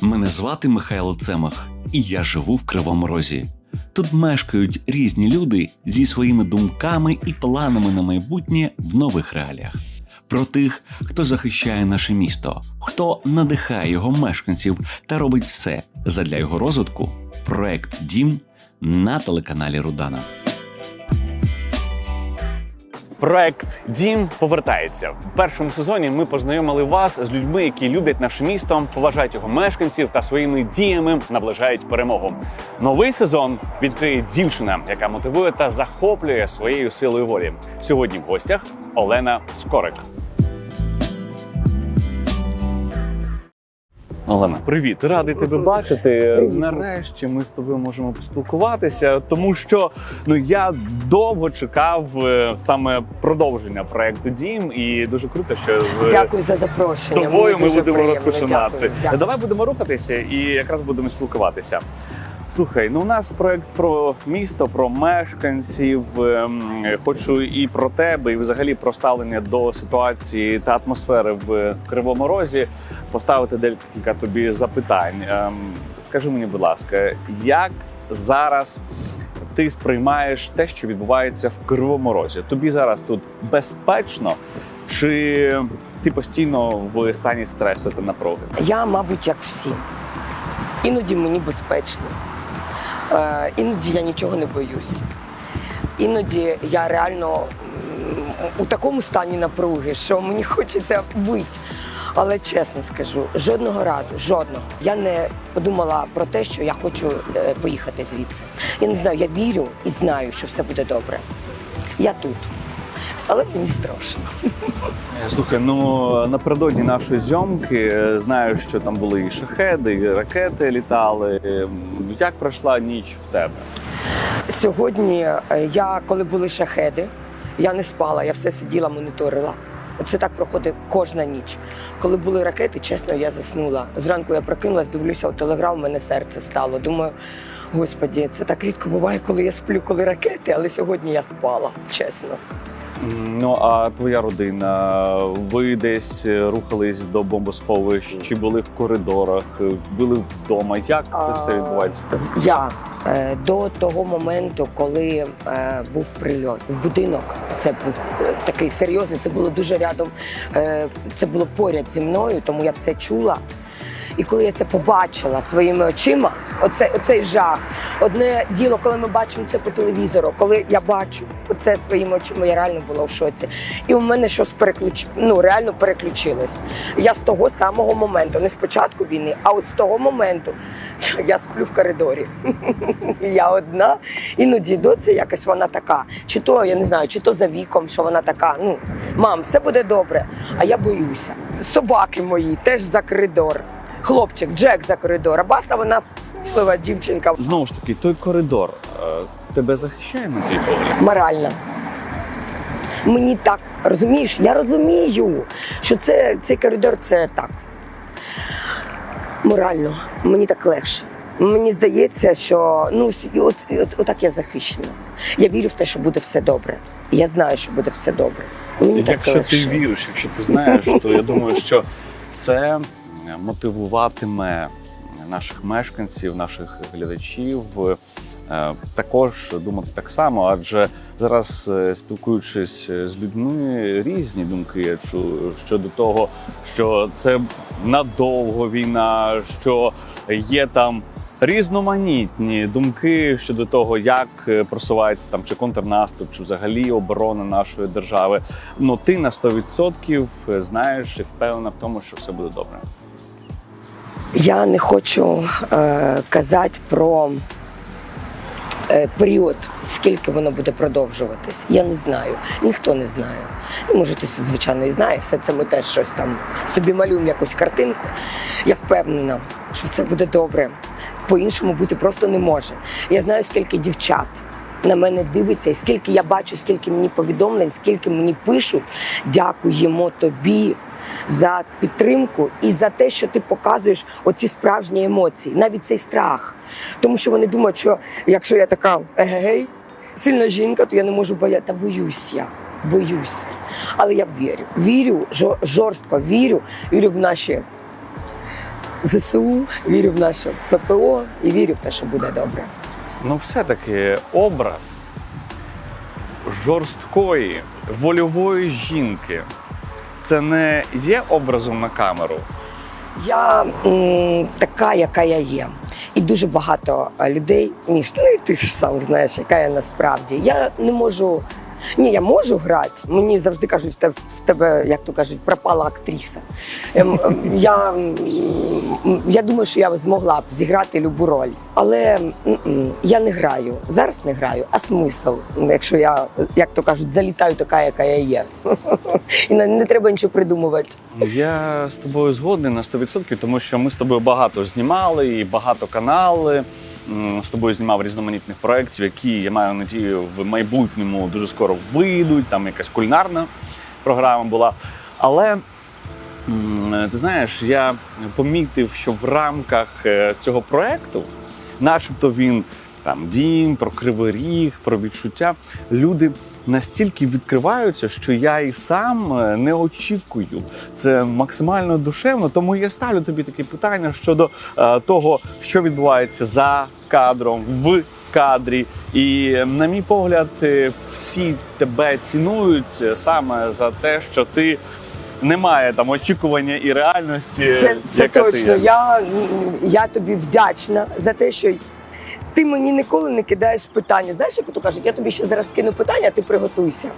Мене звати Михайло Цемах, і я живу в Кривому Розі. Тут мешкають різні люди зі своїми думками і планами на майбутнє в нових реаліях. Про тих, хто захищає наше місто, хто надихає його мешканців та робить все задля його розвитку. Проект Дім на телеканалі Рудана. Проект Дім повертається в першому сезоні. Ми познайомили вас з людьми, які люблять наше місто, поважають його мешканців та своїми діями наближають перемогу. Новий сезон відкриє дівчина, яка мотивує та захоплює своєю силою волі. Сьогодні в гостях Олена Скорик. Олена, привіт, радий тебе бачити. Привіт, Нарешті ми з тобою можемо поспілкуватися, тому що ну я довго чекав е, саме продовження проекту Дім, і дуже круто, що з Дякую за запрошення. тобою Мені ми будемо приємно. розпочинати. Дякую. Дякую. Давай будемо рухатися і якраз будемо спілкуватися. Слухай, ну у нас проект про місто, про мешканців. Ем, Хочу і про тебе, і взагалі про ставлення до ситуації та атмосфери в Кривому Розі поставити декілька тобі запитань. Ем, Скажи мені, будь ласка, як зараз ти сприймаєш те, що відбувається в Кривому Розі? Тобі зараз тут безпечно, чи ти постійно в стані стресу та напруги? Я, мабуть, як всі. Іноді мені безпечно. Е, іноді я нічого не боюсь. Іноді я реально у такому стані напруги, що мені хочеться бити. Але чесно скажу, жодного разу, жодного. Я не подумала про те, що я хочу е, поїхати звідси. Я не знаю, я вірю і знаю, що все буде добре. Я тут. Але мені страшно. Слухай, ну напередодні нашої зйомки е, знаю, що там були і шахеди, і ракети літали. Ем, Як пройшла ніч в тебе? Сьогодні е, я, коли були шахеди, я не спала, я все сиділа, моніторила. Це так проходить кожна ніч. Коли були ракети, чесно, я заснула. Зранку я прокинулась, дивлюся у телеграм, у мене серце стало. Думаю, господі, це так рідко буває, коли я сплю, коли ракети, але сьогодні я спала, чесно. Ну а твоя родина? Ви десь е, рухались до бомбосховищ, чи були в коридорах, були вдома? Як це все відбувається? Я е, до того моменту, коли е, був прильот в будинок, це був такий серйозний, це було дуже рядом, це було поряд зі мною, тому я все чула. І коли я це побачила своїми очима, оце, оцей жах. Одне діло, коли ми бачимо це по телевізору, коли я бачу оце своїми очима, я реально була в шоці. І у мене щось переключ... ну, реально переключилось. Я з того самого моменту, не з початку війни, а от з того моменту я сплю в коридорі. Я одна, іноді доця якась вона така. Чи то я не знаю, чи то за віком, що вона така. Ну, мам, все буде добре. А я боюся. Собаки мої теж за коридор. Хлопчик, Джек за коридор. А баста вона смілива дівчинка. Знову ж таки, той коридор е, тебе захищає на твій погляд? Морально. Мені так розумієш, я розумію, що це, цей коридор це так. Морально, мені так легше. Мені здається, що ну от, от, отак я захищена. Я вірю в те, що буде все добре. Я знаю, що буде все добре. Мені так Якщо легше. ти віриш, якщо ти знаєш, то я думаю, що це мотивуватиме наших мешканців, наших глядачів. е, Також думати так само, адже зараз е, спілкуючись з людьми, різні думки я чую щодо того, що це надовго війна, що є там різноманітні думки щодо того, як е, просувається там чи контрнаступ, чи взагалі оборона нашої держави. Ну ти на 100% знаєш і впевнена в тому, що все буде добре. Я не хочу е, казати про е, період, скільки воно буде продовжуватись. Я не знаю. Ніхто не знає. Ну, може, хтось, звичайно, і знає. Все це ми теж щось там собі малюємо якусь картинку. Я впевнена, що це буде добре. По-іншому бути просто не може. Я знаю, скільки дівчат. На мене дивиться, і скільки я бачу, скільки мені повідомлень, скільки мені пишуть. Дякуємо тобі за підтримку і за те, що ти показуєш оці справжні емоції, навіть цей страх. Тому що вони думають, що якщо я така егегей, сильна жінка, то я не можу боятися. Та боюсь я, боюсь. Але я вірю. Вірю, жорстко вірю, вірю в наші ЗСУ, вірю в наше ППО і вірю в те, що буде добре. Ну, все-таки образ жорсткої, вольової жінки. Це не є образом на камеру. Я м, така, яка я є. І дуже багато е, людей, Міш, ну ти ж сам знаєш, яка я насправді. Я не можу. Ні, я можу грати. Мені завжди кажуть, в тебе, як то кажуть, пропала актриса. Ем, ем, Я, я думаю, що я змогла б зіграти любу роль. Але я не граю. Зараз не граю, а смисл, якщо я, як то кажуть, залітаю така, яка я є. І не треба нічого придумувати. Я з тобою згодний на 100%, тому що ми з тобою багато знімали і багато канали. З тобою знімав різноманітних проєктів, які я маю надію в майбутньому дуже скоро вийдуть. Там якась кулінарна програма була. Але ти знаєш, я помітив, що в рамках е, цього проєкту, начебто він там дім, про кривий ріг, про відчуття, люди настільки відкриваються, що я і сам е, не очікую. Це максимально душевно. Тому я ставлю тобі такі питання щодо е, того, що відбувається за кадром, в кадрі. І, е, на мій погляд, всі тебе цінують саме за те, що ти. Немає там очікування і реальності. Це, це яка ти точно. є. Я, я тобі вдячна за те, що ти мені ніколи не кидаєш питання. Знаєш, як то кажуть, я тобі ще зараз кину питання, а ти приготуйся.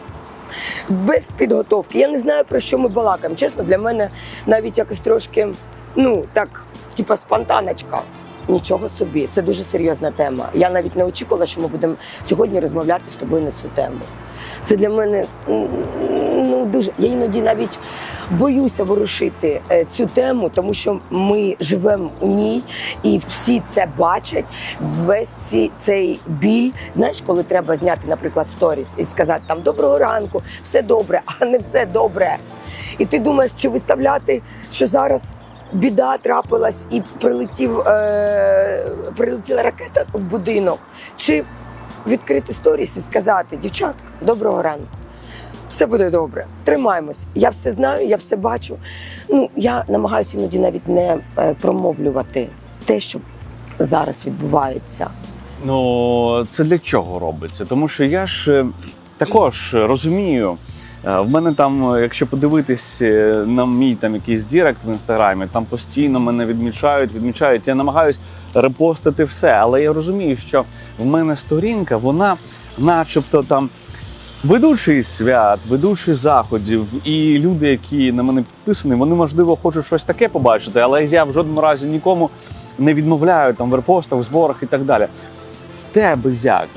Без підготовки. Я не знаю, про що ми балакаємо. Чесно, для мене навіть якось трошки, ну, так, типа спонтаночка. Нічого собі, це дуже серйозна тема. Я навіть не очікувала, що ми будемо сьогодні розмовляти з тобою на цю тему. Це для мене ну дуже. Я іноді навіть боюся ворушити е, цю тему, тому що ми живемо у ній, і всі це бачать. Весь ці, цей біль. Знаєш, коли треба зняти, наприклад, сторіс і сказати там доброго ранку, все добре, а не все добре. І ти думаєш, чи виставляти, що зараз. Біда трапилась і прилетів, е, прилетіла ракета в будинок. Чи відкрити сторіс і сказати, дівчатка, доброго ранку. Все буде добре. Тримаємось. Я все знаю, я все бачу. Ну, я намагаюся іноді навіть не е, промовлювати те, що зараз відбувається. Ну, це для чого робиться? Тому що я ж е, також розумію. Е, В мене там, е, якщо подивитись е, на мій там якийсь дірект в інстаграмі, там постійно мене відмічають, відмічають. Я намагаюсь репостити все, але я розумію, що в мене сторінка, вона, начебто, там ведучий свят, ведучий заходів, і люди, які на мене підписані, вони можливо хочуть щось таке побачити, але я в жодному разі нікому не відмовляю там в репостах, в зборах і так далі. В тебе як?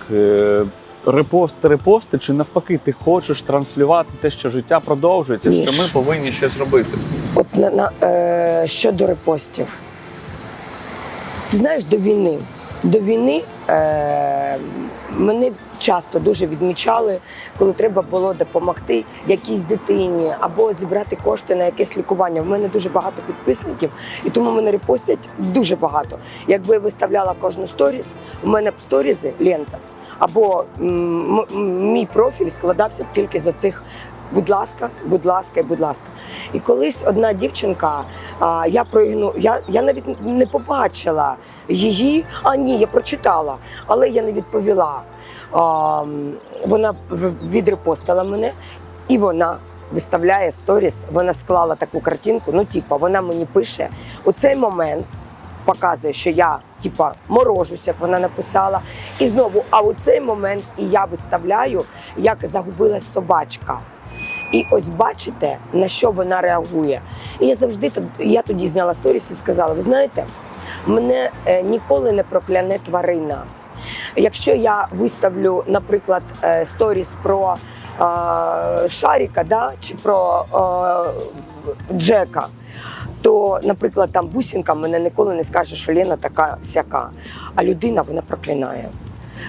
Репости, репости, чи навпаки, ти хочеш транслювати те, що життя продовжується, Ні. що ми повинні щось робити? От на, на, е, щодо репостів. Ти знаєш, до війни. До війни е, мене часто дуже відмічали, коли треба було допомогти якійсь дитині або зібрати кошти на якесь лікування. В мене дуже багато підписників, і тому мене репостять дуже багато. Якби я виставляла кожну сторіс, у мене б сторізи лента. Або мій профіль складався тільки з оцих будь ласка, будь ласка, будь ласка. І колись одна дівчинка, а, я проігну, я, я навіть не побачила її. А ні, я прочитала, але я не відповіла. А, вона відрепостила мене, і вона виставляє сторіс. Вона склала таку картинку. Ну, типа, вона мені пише у цей момент. Показує, що я типа морожуся, як вона написала. І знову, а у цей момент і я виставляю, як загубилась собачка. І ось бачите, на що вона реагує. І я завжди я тоді зняла сторіс і сказала: ви знаєте, мене е, ніколи не прокляне тварина. Якщо я виставлю, наприклад, е, сторіс про е, Шаріка, да, чи про е, Джека, то, наприклад, там бусінка мене ніколи не скаже, що Лена така сяка, а людина вона проклинає.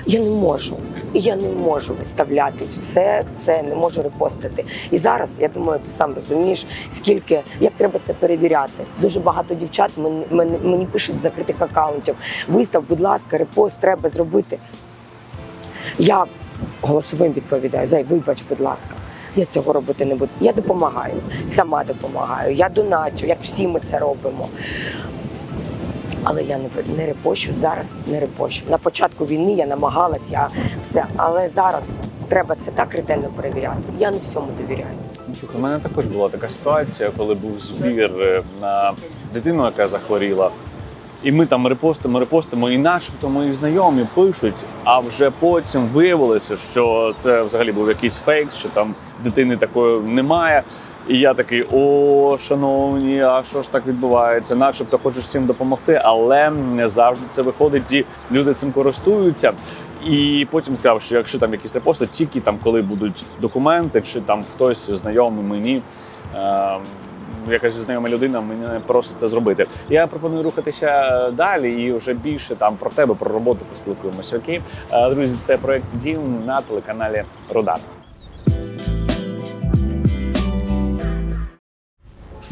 Я не можу. Я не можу виставляти все це, не можу репостити. І зараз я думаю, ти сам розумієш, скільки як треба це перевіряти. Дуже багато дівчат мені, мені, пишуть закритих акаунтів. Вистав, будь ласка, репост треба зробити. Я голосовим відповідаю, зай, вибач, будь ласка. Я цього робити не буду. Я допомагаю, сама допомагаю, я доначу, як всі ми це робимо. Але я не, не репощу, зараз не репощу. На початку війни я намагалась, я все, але зараз треба це так ретельно перевіряти. Я не всьому довіряю. Ну, слухай, у мене також була така ситуація, коли був збір е, на дитину, яка захворіла. І ми там репостимо, репостимо, і начебто мої знайомі пишуть, а вже потім виявилося, що це взагалі був якийсь фейк, що там дитини такої немає. І я такий: о, шановні, а що ж так відбувається? Начебто хочу всім допомогти, але не завжди це виходить. І люди цим користуються. І потім сказав, що якщо там якісь репости, тільки там, коли будуть документи, чи там хтось знайомий мені. Е- Якась знайома людина мене просить це зробити. Я пропоную рухатися далі і вже більше там про тебе, про роботу поспілкуємося. Окей, Е, друзі, це проект Дім на телеканалі Родар.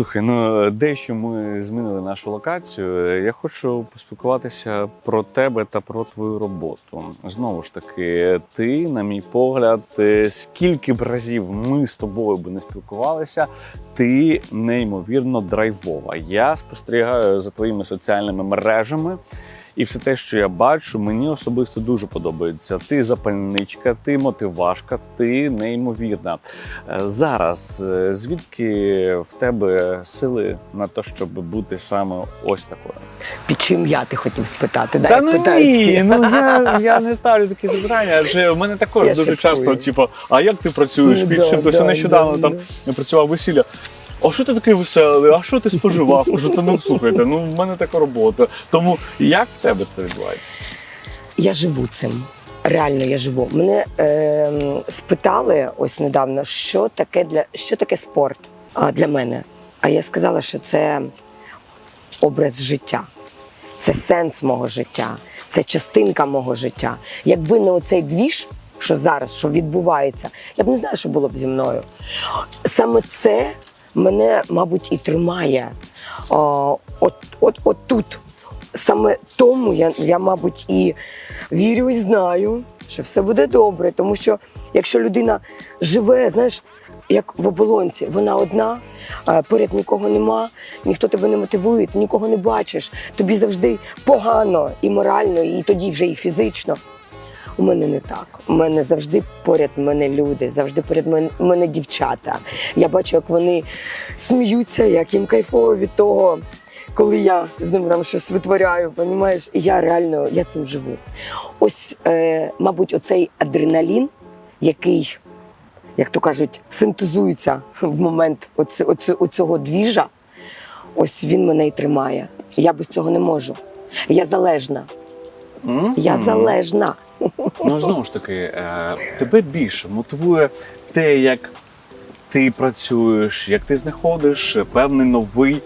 Слухай, ну дещо ми змінили нашу локацію. Я хочу поспілкуватися про тебе та про твою роботу. Знову ж таки, ти, на мій погляд, е, скільки б разів ми з тобою би не спілкувалися, ти неймовірно драйвова. Я спостерігаю за твоїми соціальними мережами. І все те, що я бачу, мені особисто дуже подобається. Ти запальничка, ти мотивашка, ти неймовірна. Е, Зараз е, звідки в тебе сили на те, щоб бути саме ось такою? Під чим я ти хотів спитати? Та ну ні, ну я, я не ставлю такі запитання, адже в мене також Я дуже часто, типу, а як ти працюєш? Під чим да, нещодавно там працював весілля. А що ти такий веселий? А що ти споживав? Кажу, та ну слухайте, ну в мене така робота. Тому як в тебе це відбувається? Я живу цим. Реально я живу. Мене е, спитали ось недавно, що таке для що таке спорт а, для мене. А я сказала, що це образ життя, це сенс мого життя, це частинка мого життя. Якби не оцей двіж, що зараз, що відбувається, я б не знаю, що було б зі мною. Саме це мене, мабуть, і тримає. О, от, от, от тут. Саме тому я, я, мабуть, і вірю і знаю, що все буде добре. Тому що якщо людина живе, знаєш, як в оболонці, вона одна, поряд нікого нема, ніхто тебе не мотивує, ти нікого не бачиш, тобі завжди погано і морально, і тоді вже і фізично. У мене не так. У мене завжди поряд мене люди, завжди поряд мене, мене дівчата. Я бачу, як вони сміються, як їм кайфово від того, коли я з ними там щось витворяю, понімаєш? І я реально я цим живу. Ось, е, мабуть, оцей адреналін, який, як то кажуть, синтезується в момент оці, оці, оцього двіжа, ось він мене і тримає. Я без цього не можу. Я залежна. Я залежна. Ну знову ж таки, е, тебе більше мотивує те, як ти працюєш, як ти знаходиш певний новий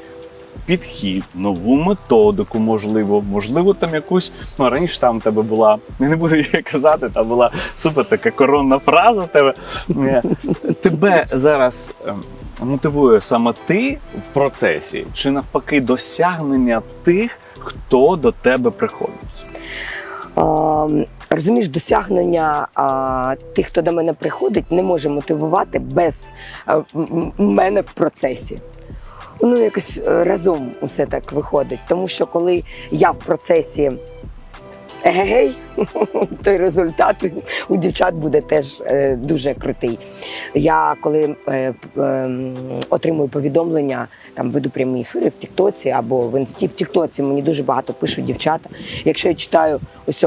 підхід, нову методику, можливо, можливо, там якусь ну раніше там в тебе була, не буду її казати, там була супер така коронна фраза в тебе. Е, Тебе зараз. ем, Мотивує саме ти в процесі, чи навпаки досягнення тих, хто до тебе приходить? Розумієш, досягнення а, тих, хто до мене приходить, не може мотивувати без а, мене в процесі. Ну, якось е, разом усе так виходить. Тому що коли я в процесі егегей, то й результат у дівчат буде теж е, дуже крутий. Я коли е, ем, отримую повідомлення, там веду прямі ефіри в Тіктоці або в Інсті, в Тіктоці мені дуже багато пишуть дівчата. Якщо я читаю ось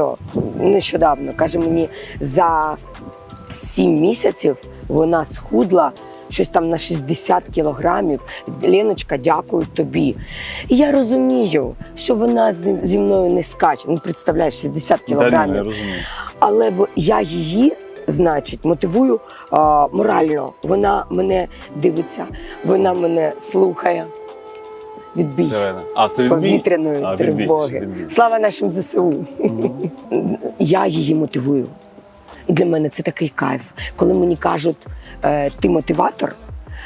нещодавно, каже мені за сім місяців вона схудла. Щось там на 60 кілограмів. Леночка, дякую тобі. І я розумію, що вона зі, мною не скаче. Ну, представляєш, 60 Далі, я кілограмів. розумію. Але я її, значить, мотивую а, морально. Вона мене дивиться, вона мене слухає. Відбій Сирена. А, це відбій? повітряної А, тривоги. відбій. Слава нашим ЗСУ. Мгм. Я її мотивую. Для мене це такий кайф. Коли мені кажуть, е, ти мотиватор,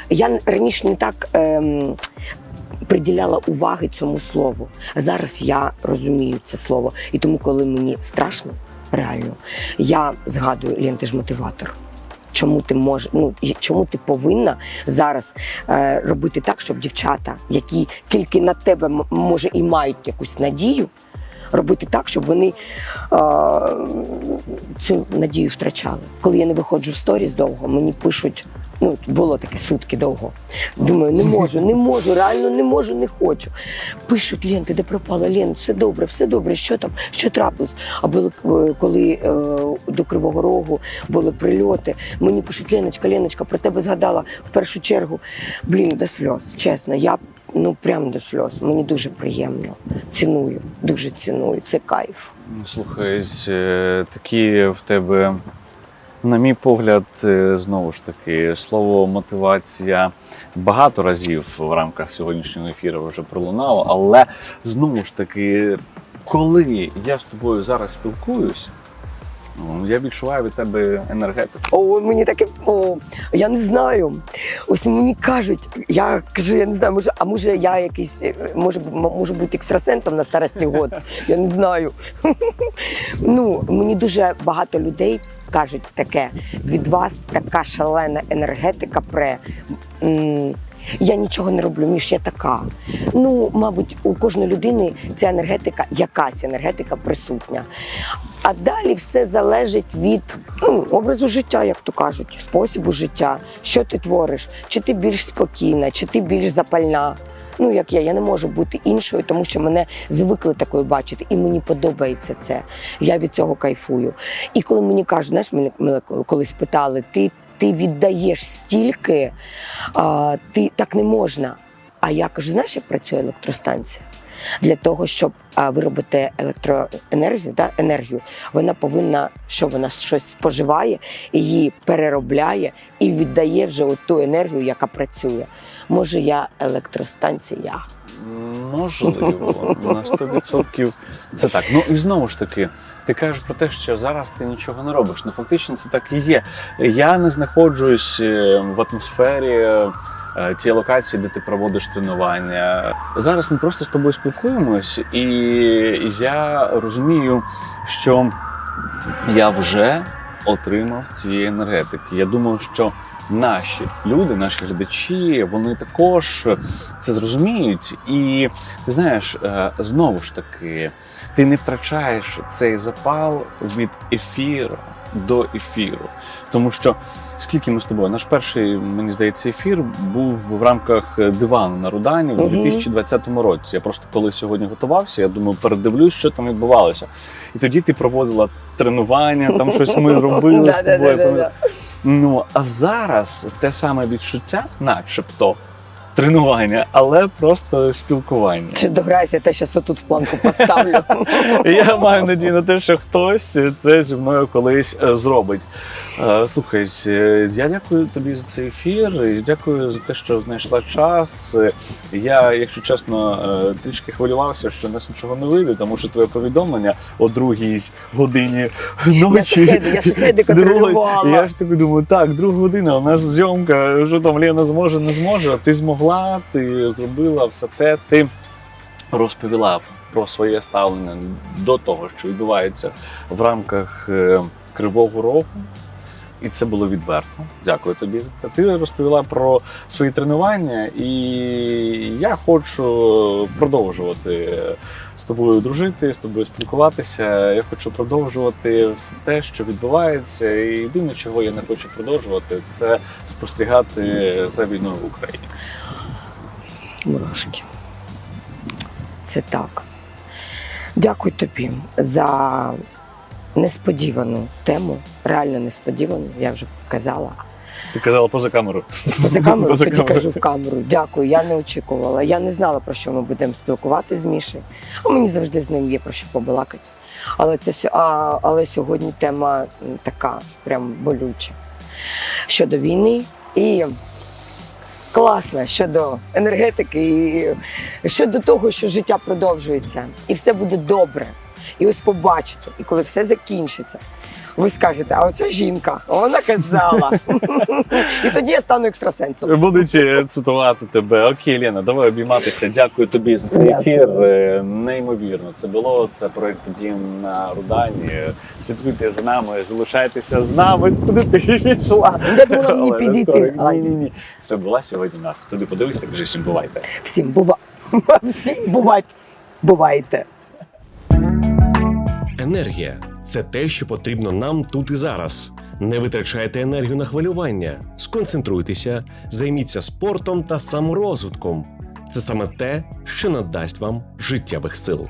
я раніше не так ем, приділяла уваги цьому слову. А зараз я розумію це слово. І тому, коли мені страшно, реально, я згадую, Лен, ти ж мотиватор. чому ти можеш, ну чому ти повинна зараз е, робити так, щоб дівчата, які тільки на тебе може і мають якусь надію, робити так, щоб вони е, цю надію втрачали. Коли я не виходжу в сторіс довго, мені пишуть. Ну, було таке сутки довго. Думаю, не можу, не можу, реально не можу, не хочу. Пишуть, Лен, ти де пропала? Лен, все добре, все добре. Що там? Що трапилось? Або е, коли е, до Кривого Рогу були прильоти, мені пишуть, Леночка, Леночка, про тебе згадала в першу чергу. Блін, до сльоз. Чесно, я ну прям до сльоз. Мені дуже приємно. Ціную, дуже ціную. Це кайф. Ну, Слухай, е, такі в тебе, на мій погляд, е, знову ж таки, слово мотивація багато разів в рамках сьогоднішнього ефіру вже пролунало, але знову ж таки, коли я з тобою зараз спілкуюсь, ну, я відчуваю від тебе енергетику. О, мені таке, о, я не знаю. Ось мені кажуть, я кажу, я не знаю, може, а може я якийсь, е, може, можу бути екстрасенсом на старості год. Я не знаю. Ну, мені дуже багато людей кажуть таке: від вас така шалена енергетика пре. Я нічого не роблю, між я така. Ну, мабуть, у кожної людини ця енергетика, якась енергетика присутня. А далі все залежить від ну, образу життя, як то кажуть, способу життя. Що ти твориш? Чи ти більш спокійна, чи ти більш запальна? Ну, як я, я не можу бути іншою, тому що мене звикли такою бачити, і мені подобається це. Я від цього кайфую. І коли мені кажуть, знаєш, мене колись питали, ти, ти віддаєш стільки, а, ти так не можна. А я кажу, знаєш, як працює електростанція? Для того, щоб а, виробити електроенергію, да, енергію, вона повинна, що вона щось споживає, її переробляє і віддає вже ту енергію, яка працює. Може, я електростанція. Можливо, на 100% це так. Ну і знову ж таки, ти кажеш про те, що зараз ти нічого не робиш. Ну фактично це так і є. Я не знаходжусь е, в атмосфері е, тієї локації, де ти проводиш тренування. Зараз ми просто з тобою спілкуємось, і я розумію, що я вже отримав цієї енергетики. Я думаю, що наші люди, наші глядачі, вони також це зрозуміють. І ти знаєш, е, знову ж таки, ти не втрачаєш цей запал від ефіру до ефіру. Тому що скільки ми з тобою, наш перший, мені здається, ефір був в рамках дивану на Рудані в Мгм. 2020 році. Я просто коли сьогодні готувався, я думаю, передивлюсь, що там відбувалося. І тоді ти проводила тренування, там щось ми робили з тобою. Ну а зараз те саме відчуття, начебто, тренування, але просто спілкування. Чи дограйся, те, що тут в планку поставлю. Я маю надію на те, що хтось це зі мною колись е, зробить. Е, Слухай, е, я дякую тобі за цей ефір. і Дякую за те, що знайшла час. Я, якщо чесно, трішки хвилювався, що нас нічого не вийде, тому що твоє повідомлення о другій годині ночі. я шахеди контролювала. Я ж таки думаю, так, друга година, у нас зйомка, що там Лена зможе, не зможе. А Ти змогла, ти зробила все те, ти розповіла про своє ставлення до того, що відбувається в рамках е, Кривого Рогу. І це було відверто. Дякую тобі за це. Ти розповіла про свої тренування, і я хочу продовжувати з тобою дружити, з тобою спілкуватися. Я хочу продовжувати все те, що відбувається. І єдине, чого я не хочу продовжувати, це спостерігати за війною в Україні. Мурашки. Це так. Дякую тобі за несподівану тему. Реально несподівану, я вже казала. Ти казала поза камерою. Поза камерою, Поза тоді камерою. кажу в камеру. Дякую, я не очікувала. Я не знала, про що ми будемо спілкуватися з Мішею. А мені завжди з ним є про що побалакати. Але, це, а, але сьогодні тема така, прям болюча. Щодо війни і класна щодо енергетики, і щодо того, що життя продовжується, і все буде добре. І ось побачите, і коли все закінчиться, ви скажете, а оця жінка, вона казала. І тоді я стану екстрасенсом. Будучи цитувати тебе, окей, Лена, давай обійматися. Дякую тобі за цей ефір. Е, Неймовірно, це було. Це проект Дім на Рудані. Слідкуйте за нами, залишайтеся з нами. Куди ти йшла? Я думала, мені підійти. Ні, ні, ні. Все була сьогодні у нас. Туди подивись, так вже всім бувайте. Всім бува. Всім бувайте. Бувайте. Енергія це те, що потрібно нам тут і зараз. Не витрачайте енергію на хвилювання, сконцентруйтеся, займіться спортом та саморозвитком. Це саме те, що надасть вам життєвих сил.